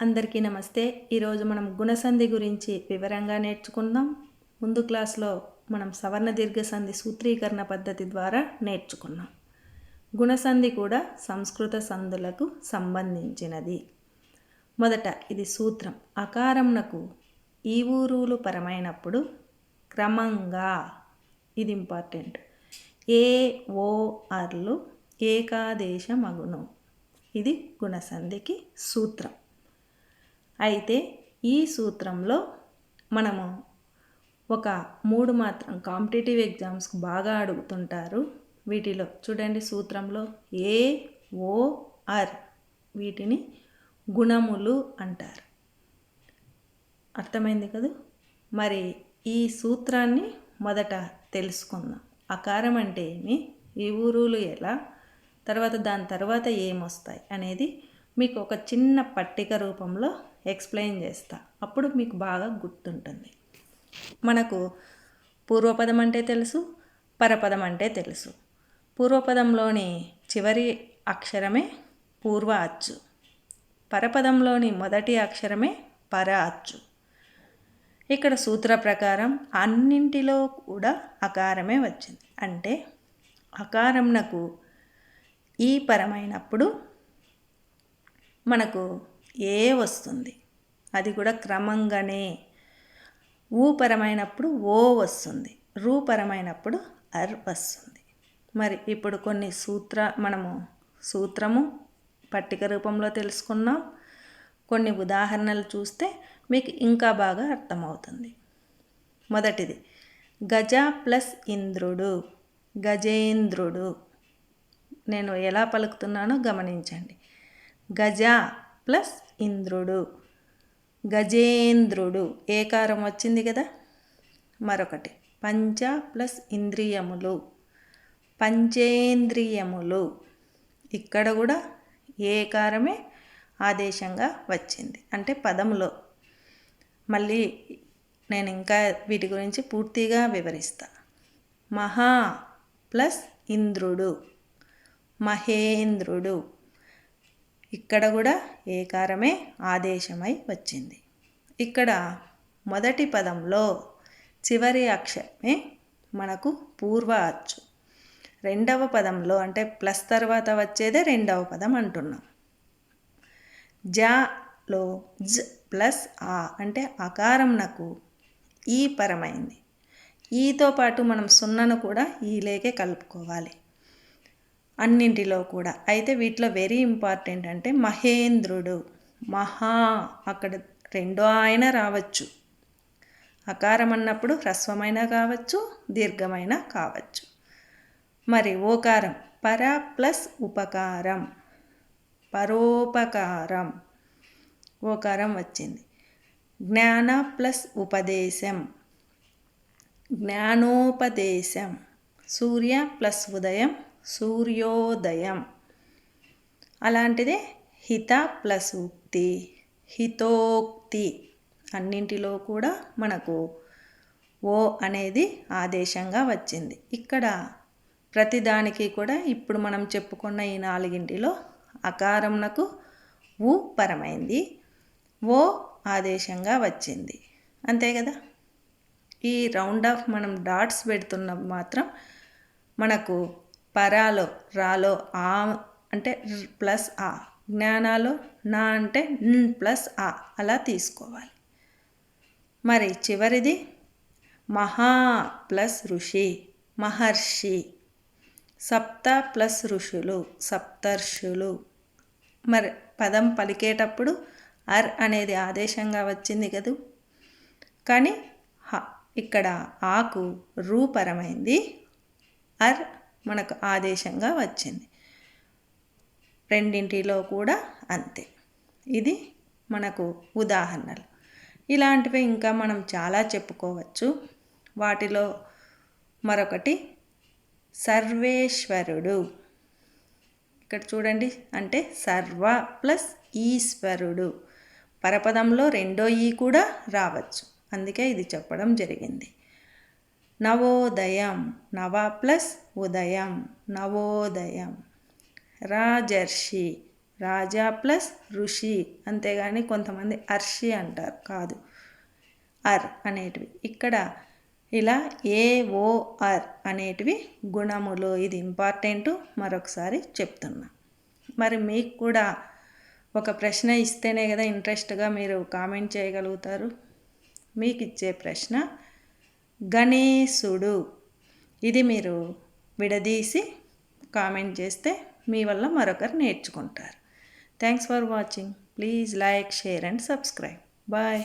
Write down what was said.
అందరికీ నమస్తే. ఈరోజు మనం గుణసంధి గురించి వివరంగా నేర్చుకుందాం. ముందు క్లాస్లో మనం సవర్ణ దీర్ఘ సంధి సూత్రీకరణ పద్ధతి ద్వారా నేర్చుకున్నాం. గుణసంధి కూడా సంస్కృత సంధులకు సంబంధించినది. మొదట ఇది సూత్రం. అకారంనకు ఈ ఊరులు పరమైనప్పుడు క్రమంగా ఇది ఇంపార్టెంట్. ఏ ఓ అర్లు ఏకాదేశమగును. ఇది గుణసంధికి సూత్రం. అయితే ఈ సూత్రంలో మనము ఒక మూడు మాత్రం కాంపిటేటివ్ ఎగ్జామ్స్కి బాగా అడుగుతుంటారు. వీటిలో చూడండి సూత్రంలో ఏ ఓ ఆర్ వీటిని గుణములు అంటారు. అర్థమైంది కదా? మరి ఈ సూత్రాన్ని మొదట తెలుసుకుందాం. అకారం అంటే ఏమి? ఈ ఊరులు ఎలా? తర్వాత దాని తర్వాత ఏమొస్తాయి అనేది మీకు ఒక చిన్న పట్టిక రూపంలో ఎక్స్ప్లెయిన్ చేస్తా. అప్పుడు మీకు బాగా గుర్తుంటుంది. మనకు పూర్వపదం అంటే తెలుసు పరపదం అంటే తెలుసు. పూర్వపదంలోని చివరి అక్షరమే పూర్వ అచ్చు. పరపదంలోని మొదటి అక్షరమే పర అచ్చు. ఇక్కడ సూత్ర ప్రకారం అన్నింటిలో కూడా అకారమే వచ్చింది. అంటే అకారంనకు ఈ పరమైనప్పుడు మనకు ఏ వస్తుంది? అది కూడా క్రమంగానే. ఊపరమైనప్పుడు ఓ వస్తుంది. రూపరమైనప్పుడు అర్ వస్తుంది. మరి ఇప్పుడు కొన్ని సూత్ర మనము సూత్రము పట్టిక రూపంలో తెలుసుకున్నాం. కొన్ని ఉదాహరణలు చూస్తే మీకు ఇంకా బాగా అర్థమవుతుంది. మొదటిది గజ ప్లస్ ఇంద్రుడు గజేంద్రుడు. నేను ఎలా పలుకుతున్నానో గమనించండి. గజ ప్లస్ ఇంద్రుడు. గజేంద్రుడు. ఏకారం వచ్చింది కదా? మరొకటి. పంచ ప్లస్ ఇంద్రియములు. పంచేంద్రియములు. ఇక్కడ కూడా ఏకారమే ఆదేశంగా వచ్చింది. అంటే పదములో. మళ్ళీ నేను ఇంకా వీటి గురించి పూర్తిగా వివరిస్తా. మహా ప్లస్ ఇంద్రుడు. మహేంద్రుడు. ఇక్కడ కూడా ఏకారమే ఆదేశమై వచ్చింది. ఇక్కడ మొదటి పదంలో చివరి అక్షరమే మనకు పూర్వ అచ్చు. రెండవ పదంలో అంటే ప్లస్ తర్వాత వచ్చేదే రెండవ పదం అంటున్నాం. జాలో జ ప్లస్ ఆ అంటే అకారంనకు ఈ పరమైంది. ఈతో పాటు మనం సున్నను కూడా ఈలేకే కలుపుకోవాలి. అన్నింటిలో కూడా. అయితే వీటిలో వెరీ ఇంపార్టెంట్ అంటే మహేంద్రుడు. మహా అక్కడ రెండో ఆయన రావచ్చు. అకారం అన్నప్పుడు హ్రస్వమైన కావచ్చు దీర్ఘమైన కావచ్చు. మరి ఓకారం పర ప్లస్ ఉపకారం. పరోపకారం. ఓకారం వచ్చింది. జ్ఞాన ప్లస్ ఉపదేశం. జ్ఞానోపదేశం. సూర్య ప్లస్ ఉదయం. సూర్యోదయం. అలాంటిదే హిత ప్లస్ ఉక్తి హితోక్తి అన్నింటిలో కూడా మనకు ఓ అనేది ఆదేశంగా వచ్చింది. ఇక్కడ ప్రతిదానికి కూడా ఇప్పుడు మనం చెప్పుకున్న ఈ నాలుగింటిలో అకారంనకు ఊ పరమైంది. ఓ ఆదేశంగా వచ్చింది. అంతే కదా? ఈ రౌండ్ ఆఫ్ మనం డాట్స్ పెడుతున్న మాత్రం మనకు పరాలో రాలో ఆ అంటే ప్లస్ ఆ. జ్ఞానాలో నా అంటే ప్లస్ ఆ. అలా తీసుకోవాలి. మరి చివరిది మహా ప్లస్ ఋషి మహర్షి సప్త ప్లస్ ఋషులు సప్తర్షులు. మరి పదం పలికేటప్పుడు అర్ అనేది ఆదేశంగా వచ్చింది కదూ? కానీ హ ఇక్కడ ఆకు రూపరమైంది. అర్ మనకు ఆదేశంగా వచ్చింది. రెండింటిలో కూడా అంతే. ఇది మనకు ఉదాహరణలు. ఇలాంటివి ఇంకా మనం చాలా చెప్పుకోవచ్చు. వాటిలో మరొకటి సర్వేశ్వరుడు. ఇక్కడ చూడండి అంటే సర్వ ప్లస్ ఈశ్వరుడు. పరపదంలో రెండో ఈ కూడా రావచ్చు. అందుకే ఇది చెప్పడం జరిగింది. నవోదయం నవ ప్లస్ ఉదయం నవోదయం. రాజర్షి రాజా ప్లస్ ఋషి అంతేగాని కొంతమంది అర్షి అంటారు కాదు. అర్ అనేటివి. ఇక్కడ ఇలా ఏ ఓ ఆర్ అనేటివి గుణములు. ఇది ఇంపార్టెంట్. మరొకసారి చెప్తున్నా. మరి మీకు కూడా ఒక ప్రశ్న ఇస్తేనే కదా ఇంట్రెస్ట్గా మీరు కామెంట్ చేయగలుగుతారు. మీకు ఇచ్చే ప్రశ్న గణేశుడు. ఇది మీరు విడదీసి కామెంట్ చేస్తే మీ వల్ల మరొకరు నేర్చుకుంటారు. Thanks for watching please like share and subscribe bye